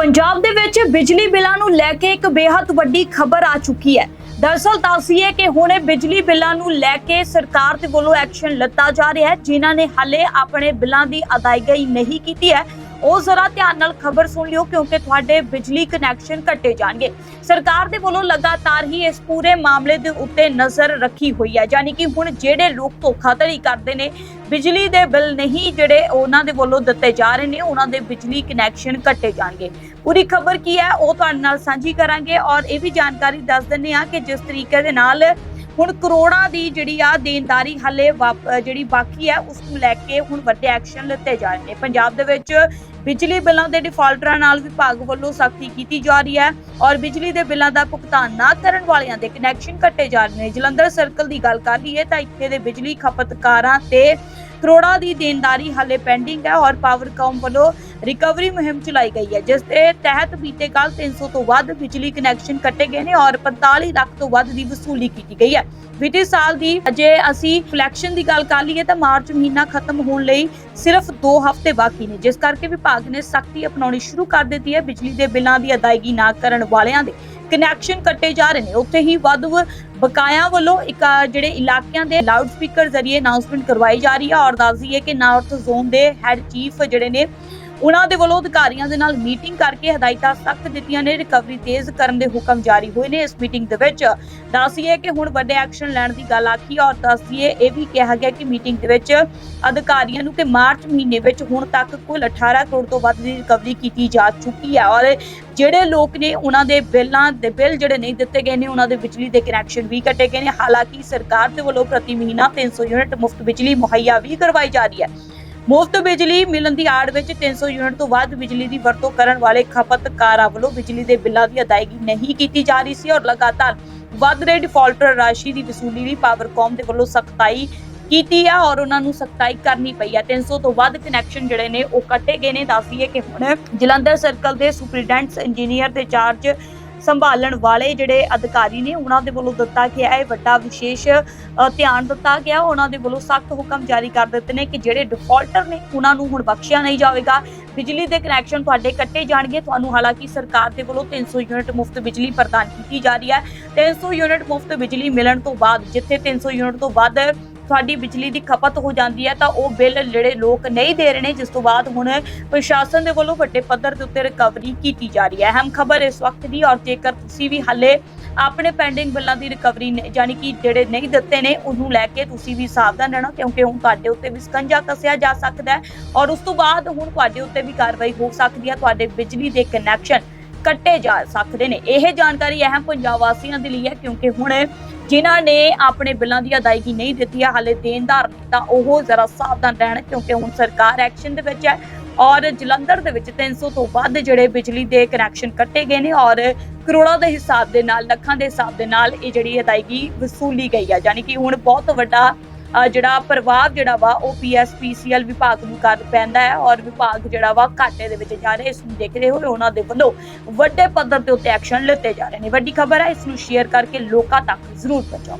ਪੰਜਾਬ ਦੇ ਵਿੱਚ ਬਿਜਲੀ ਬਿੱਲਾਂ ਨੂੰ ਲੈ ਕੇ ਇੱਕ ਬੇहद ਵੱਡੀ ਖਬਰ ਆ ਚੁੱਕੀ ਹੈ। ਦਰਅਸਲ ਦੱਸੀਏ ਕਿ ਹੁਣੇ ਬਿਜਲੀ ਬਿੱਲਾਂ ਨੂੰ ਲੈ ਕੇ ਸਰਕਾਰ ਦੇ ਵੱਲੋਂ ਐਕਸ਼ਨ ਲੱਤਾ ਜਾ ਰਿਹਾ ਹੈ। ਜਿਨ੍ਹਾਂ ਨੇ ਹਾਲੇ ਆਪਣੇ ਬਿੱਲਾਂ ਦੀ ਅਦਾਇਗੀ ਨਹੀਂ ਕੀਤੀ ਹੈ। ਉਹ ਜ਼ਰਾ ਧਿਆਨ ਨਾਲ ਖਬਰ ਸੁਣ ਲਿਓ ਕਿਉਂਕਿ ਤੁਹਾਡੇ ਬਿਜਲੀ ਕਨੈਕਸ਼ਨ ਕੱਟੇ ਜਾਣਗੇ। ਸਰਕਾਰ ਦੇ ਵੱਲੋਂ ਲਗਾਤਾਰ ਹੀ ਇਸ ਪੂਰੇ ਮਾਮਲੇ ਦੇ ਉੱਤੇ ਨਜ਼ਰ ਰੱਖੀ ਹੋਈ ਹੈ। ਯਾਨੀ ਕਿ ਹੁਣ ਜਿਹੜੇ ਲੋਕ ਧੋਖਾਧੜੀ ਕਰਦੇ ਨੇ, ਬਿਜਲੀ ਦੇ ਬਿੱਲ ਨਹੀਂ ਜਿਹੜੇ ਉਹਨਾਂ ਦੇ ਵੱਲੋਂ ਦਿੱਤੇ ਜਾ ਰਹੇ ਨੇ, ਉਹਨਾਂ ਦੇ ਬਿਜਲੀ ਕਨੈਕਸ਼ਨ ਕੱਟੇ ਜਾਣਗੇ। ਪੂਰੀ ਖਬਰ ਕੀ ਹੈ ਉਹ ਤੁਹਾਡੇ ਨਾਲ ਸਾਂਝੀ ਕਰਾਂਗੇ ਔਰ ਇਹ ਵੀ ਜਾਣਕਾਰੀ ਦੱਸ ਦਿੰਨੇ ਆ ਕਿ ਜਿਸ ਤਰੀਕੇ ਦੇ ਨਾਲ ਹੁਣ ਕਰੋੜਾਂ ਦੀ ਜਿਹੜੀ ਆ ਦੇਣਦਾਰੀ ਹੱਲੇ ਜਿਹੜੀ ਬਾਕੀ ਹੈ, ਉਸ ਨੂੰ ਲੈ ਕੇ ਹੁਣ ਵੱਡੇ ਐਕਸ਼ਨ ਲਿੱਤੇ ਜਾ ਰਹੇ ਨੇ। ਪੰਜਾਬ ਦੇ ਵਿੱਚ ਬਿਜਲੀ ਬਿੱਲਾਂ ਦੇ ਡਿਫਾਲਟਰਾਂ ਨਾਲ ਵਿਭਾਗ ਵੱਲੋਂ ਸਖਤੀ ਕੀਤੀ ਜਾ ਰਹੀ ਹੈ ਔਰ ਬਿਜਲੀ ਦੇ ਬਿੱਲਾਂ ਦਾ ਭੁਗਤਾਨ ਨਾ ਕਰਨ ਵਾਲਿਆਂ ਦੇ ਕਨੈਕਸ਼ਨ ਕੱਟੇ ਜਾ ਰਹੇ ਨੇ। ਜਲੰਧਰ ਸਰਕਲ ਦੀ ਗੱਲ ਕਰ ਲਈਏ ਤਾਂ ਇੱਥੇ ਦੇ ਬਿਜਲੀ ਖਪਤਕਾਰਾਂ ਤੇ ਕਰੋੜਾਂ ਦੀ ਦੇਣਦਾਰੀ ਹਾਲੇ ਪੈਂਡਿੰਗ ਹੈ ਔਰ ਪਾਵਰਕਾਮ ਵੱਲੋਂ ਰਿਕਵਰੀ ਮੁਹਿੰਮ ਚਲਾਈ ਗਈ ਹੈ, ਜਿਸ ਦੇ ਤਹਿਤ ਬੀਤੇ ਕੱਲ 300 ਤੋਂ ਵੱਧ ਬਿਜਲੀ ਕਨੈਕਸ਼ਨ ਕੱਟੇ ਗਏ ਨੇ ਔਰ 45 ਲੱਖ ਤੋਂ ਵੱਧ ਦੀ ਵਸੂਲੀ ਕੀਤੀ ਗਈ ਹੈ। ਬੀਤੇ ਸਾਲ ਦੀ ਜੇ ਅਸੀਂ ਫਲੈਕਸ਼ਨ ਦੀ ਗੱਲ ਕਰ ਲਈਏ ਤਾਂ ਮਾਰਚ ਮਹੀਨਾ ਖਤਮ ਹੋਣ ਲਈ ਸਿਰਫ 2 ਹਫ਼ਤੇ ਬਾਕੀ ਨੇ, ਜਿਸ ਕਰਕੇ ਵਿਭਾਗ ਨੇ ਸਖਤੀ ਅਪਣਾਉਣੀ ਸ਼ੁਰੂ ਕਰ ਦਿੱਤੀ ਹੈ। ਬਿਜਲੀ ਦੇ ਬਿੱਲਾਂ ਦੀ ਅਦਾਇਗੀ ਨਾ ਕਰਨ ਵਾਲਿਆਂ ਦੇ ਕਨੈਕਸ਼ਨ ਕੱਟੇ ਜਾ ਰਹੇ ਨੇ। ਉੱਥੇ ਹੀ ਵੱਧ ਬਕਾਇਆ ਵੱਲੋਂ ਇੱਕ, ਜਿਹੜੇ ਇਲਾਕਿਆਂ ਦੇ ਲਾਊਡ ਸਪੀਕਰ ਜ਼ਰੀਏ ਅਨਾਉਂਸਮੈਂਟ ਕਰਵਾਈ ਜਾ ਰਹੀ ਹੈ ਔਰ ਦੱਸਦੀ ਹੈ ਕਿ ਨਾਰਥ ਜ਼ੋਨ ਦੇ ਹੈੱਡ ਚੀਫ ਜਿਹੜੇ ਨੇ ਉਹਨਾਂ ਦੇ ਵੱਲੋਂ ਅਧਿਕਾਰੀਆਂ ਦੇ ਨਾਲ ਮੀਟਿੰਗ ਕਰਕੇ ਹਦਾਇਤਾਂ ਸਖਤ ਦਿੱਤੀਆਂ ਨੇ। ਰਿਕਵਰੀ ਤੇਜ਼ ਕਰਨ ਦੇ ਹੁਕਮ ਜਾਰੀ ਹੋਏ ਨੇ ਇਸ ਮੀਟਿੰਗ ਦੇ ਵਿੱਚ। ਦੱਸੀਏ ਕਿ ਹੁਣ ਵੱਡੇ ਐਕਸ਼ਨ ਲੈਣ ਦੀ ਗੱਲ ਆਖੀ ਔਰ ਦੱਸੀਏ ਇਹ ਵੀ ਕਿਹਾ ਗਿਆ ਕਿ ਮੀਟਿੰਗ ਦੇ ਵਿੱਚ ਅਧਿਕਾਰੀਆਂ ਨੂੰ ਕਿ ਮਾਰਚ ਮਹੀਨੇ ਵਿੱਚ ਹੁਣ ਤੱਕ ਕੁੱਲ 18 ਕਰੋੜ ਤੋਂ ਵੱਧ ਦੀ ਰਿਕਵਰੀ ਕੀਤੀ ਜਾ ਚੁੱਕੀ ਹੈ ਔਰ ਜਿਹੜੇ ਲੋਕ ਨੇ ਉਹਨਾਂ ਦੇ ਬਿੱਲਾਂ ਦੇ ਬਿੱਲ ਜਿਹੜੇ ਨਹੀਂ ਦਿੱਤੇ ਗਏ ਨੇ, ਉਹਨਾਂ ਦੇ ਬਿਜਲੀ ਦੇ ਕਨੈਕਸ਼ਨ ਵੀ ਕੱਟੇ ਗਏ ਨੇ। ਹਾਲਾਂਕਿ ਸਰਕਾਰ ਦੇ ਵੱਲੋਂ ਪ੍ਰਤੀ ਮਹੀਨਾ 300 ਯੂਨਿਟ ਮੁਫਤ ਬਿਜਲੀ ਮੁਹੱਈਆ ਵੀ ਕਰਵਾਈ ਜਾ ਰਹੀ ਹੈ। ਮੁਫਤ ਬਿਜਲੀ ਮਿਲਣ ਦੀ ਆੜ ਵਿੱਚ 300 ਯੂਨਿਟ ਤੋਂ ਵੱਧ ਬਿਜਲੀ ਦੀ ਵਰਤੋਂ ਕਰਨ ਵਾਲੇ ਖਪਤਕਾਰਾਂ ਵੱਲੋਂ ਬਿਜਲੀ ਦੇ ਬਿੱਲਾਂ ਦੀ ਅਦਾਇਗੀ ਨਹੀਂ ਕੀਤੀ ਜਾ ਰਹੀ ਸੀ ਔਰ ਲਗਾਤਾਰ ਵੱਧ ਰਹੇ ਡਿਫਾਲਟਰ ਰਾਸ਼ੀ ਦੀ ਵਸੂਲੀ ਲਈ ਪਾਵਰਕਾਮ ਦੇ ਵੱਲੋਂ ਸਖਤਾਈ ਕੀਤੀ ਹੈ ਔਰ ਉਹਨਾਂ ਨੂੰ ਸਖਤਾਈ ਕਰਨੀ ਪਈ ਹੈ 300 ਤੋਂ ਵੱਧ ਕਨੈਕਸ਼ਨ ਜਿਹੜੇ ਨੇ ਉਹ ਕੱਟੇ ਗਏ ਨੇ। ਦੱਸਦੀਏ ਕਿ ਹੁਣ ਜਲੰਧਰ ਸਰਕਲ ਦੇ ਸੁਪਰੀਡੈਂਟਸ ਇੰਜੀਨੀਅਰ ਦੇ ਚਾਰਜ ਸੰਭਾਲਣ ਵਾਲੇ ਜਿਹੜੇ ਅਧਿਕਾਰੀ ਨੇ, ਉਹਨਾਂ ਦੇ ਵੱਲੋਂ ਦਿੱਤਾ ਗਿਆ ਹੈ ਵੱਡਾ ਵਿਸ਼ੇਸ਼ ਧਿਆਨ ਦਿੱਤਾ ਗਿਆ। ਉਹਨਾਂ ਦੇ ਵੱਲੋਂ ਸਖਤ ਹੁਕਮ ਜਾਰੀ ਕਰ ਦਿੱਤੇ ਨੇ ਕਿ ਜਿਹੜੇ ਡਿਫਾਲਟਰ ਨੇ, ਉਹਨਾਂ ਨੂੰ ਹੁਣ ਬਖਸ਼ਿਆ ਨਹੀਂ ਜਾਵੇਗਾ। ਬਿਜਲੀ ਦੇ ਕਨੈਕਸ਼ਨ ਤੁਹਾਡੇ ਕੱਟੇ ਜਾਣਗੇ। ਤੁਹਾਨੂੰ ਹਾਲਾਂਕਿ ਸਰਕਾਰ ਦੇ ਵੱਲੋਂ 300 ਯੂਨਿਟ ਮੁਫਤ ਬਿਜਲੀ ਪ੍ਰਦਾਨ ਕੀਤੀ ਜਾ ਰਹੀ ਹੈ। 300 ਯੂਨਿਟ ਮੁਫਤ ਬਿਜਲੀ ਮਿਲਣ ਤੋਂ ਬਾਅਦ, ਜਿੱਥੇ 300 ਯੂਨਿਟ ਤੋਂ ਵੱਧ ਤੁਹਾਡੀ ਬਿਜਲੀ ਦੀ ਖਪਤ ਹੋ ਜਾਂਦੀ ਹੈ ਤਾਂ ਉਹ ਬਿੱਲ ਜਿਹੜੇ ਲੋਕ ਨਹੀਂ ਦੇ ਰਹੇ ਨੇ, ਜਿਸ ਤੋਂ ਬਾਅਦ ਹੁਣ ਪ੍ਰਸ਼ਾਸਨ ਦੇ ਵੱਲੋਂ ਵੱਡੇ ਪੱਧਰ ਦੇ ਉੱਤੇ ਰਿਕਵਰੀ ਕੀਤੀ ਜਾ ਰਹੀ ਹੈ। ਅਹਿਮ ਖਬਰ ਇਸ ਵਕਤ ਦੀ ਔਰ ਜੇਕਰ ਤੁਸੀਂ ਵੀ ਹਾਲੇ ਆਪਣੇ ਪੈਂਡਿੰਗ ਬਿੱਲਾਂ ਦੀ ਰਿਕਵਰੀ ਨੇ ਯਾਨੀ ਕਿ ਜਿਹੜੇ ਨਹੀਂ ਦਿੱਤੇ ਨੇ, ਉਹਨੂੰ ਲੈ ਕੇ ਤੁਸੀਂ ਵੀ ਸਾਵਧਾਨ ਰਹਿਣਾ, ਕਿਉਂਕਿ ਹੁਣ ਤੁਹਾਡੇ ਉੱਤੇ ਵੀ ਸਕੰਜਾ ਕੱਸਿਆ ਜਾ ਸਕਦਾ ਹੈ ਔਰ ਉਸ ਤੋਂ ਬਾਅਦ ਹੁਣ ਤੁਹਾਡੇ ਉੱਤੇ ਵੀ ਕਾਰਵਾਈ ਹੋ ਸਕਦੀ ਹੈ, ਤੁਹਾਡੇ ਬਿਜਲੀ ਦੇ ਕਨੈਕਸ਼ਨ ਕੱਟੇ ਜਾ ਸਕਦੇ ਨੇ। ਇਹ ਜਾਣਕਾਰੀ ਅਹਿਮ ਪੰਜਾਬ ਵਾਸੀਆਂ ਦੇ ਲਈ ਹੈ, ਕਿਉਂਕਿ ਹੁਣ ਜਿਨ੍ਹਾਂ ਨੇ ਆਪਣੇ ਬਿੱਲਾਂ ਦੀ ਅਦਾਇਗੀ ਨਹੀਂ ਦਿੱਤੀ ਹੈ ਹਾਲੇ ਦੇਣਦਾਰ ਤਾਂ ਉਹ ਜ਼ਰਾ ਸਾਵਧਾਨ ਰਹਿਣ ਕਿਉਂਕਿ ਹੁਣ ਸਰਕਾਰ ਐਕਸ਼ਨ ਦੇ ਵਿੱਚ ਹੈ ਔਰ ਜਲੰਧਰ ਦੇ ਵਿੱਚ 300 ਤੋਂ ਵੱਧ ਜਿਹੜੇ ਬਿਜਲੀ ਦੇ ਕਨੈਕਸ਼ਨ ਕੱਟੇ ਗਏ ਨੇ ਔਰ ਕਰੋੜਾਂ ਦੇ ਹਿਸਾਬ ਦੇ ਨਾਲ, ਲੱਖਾਂ ਦੇ ਹਿਸਾਬ ਦੇ ਨਾਲ ਇਹ ਜਿਹੜੀ ਅਦਾਇਗੀ ਵਸੂਲੀ ਗਈ ਹੈ ਯਾਨੀ ਕਿ ਹੁਣ ਬਹੁਤ ਵੱਡਾ ਜਿਹੜਾ ਪ੍ਰਭਾਵ ਜਿਹੜਾ ਵਾ ਉਹ ਪੀਐਸਪੀਸੀਐਲ ਵਿਭਾਗ ਨੂੰ ਕਰ ਪੈਂਦਾ ਹੈ ਔਰ ਵਿਭਾਗ ਜਿਹੜਾ ਵਾ ਘਾਟੇ ਦੇ ਵਿੱਚ ਜਾ ਰਿਹਾ, ਇਸ ਨੂੰ ਦੇਖਦੇ ਹੋਏ ਉਹਨਾਂ ਦੇ ਵੱਲੋਂ ਵੱਡੇ ਪੱਧਰ ਤੇ ਉੱਤੇ ਐਕਸ਼ਨ ਲਿੱਤੇ ਜਾ ਰਹੇ ਨੇ। ਵੱਡੀ ਖਬਰ ਹੈ, ਇਸ ਨੂੰ ਸ਼ੇਅਰ ਕਰਕੇ ਲੋਕਾਂ ਤੱਕ ਜ਼ਰੂਰ ਪਹੁੰਚਾਓ।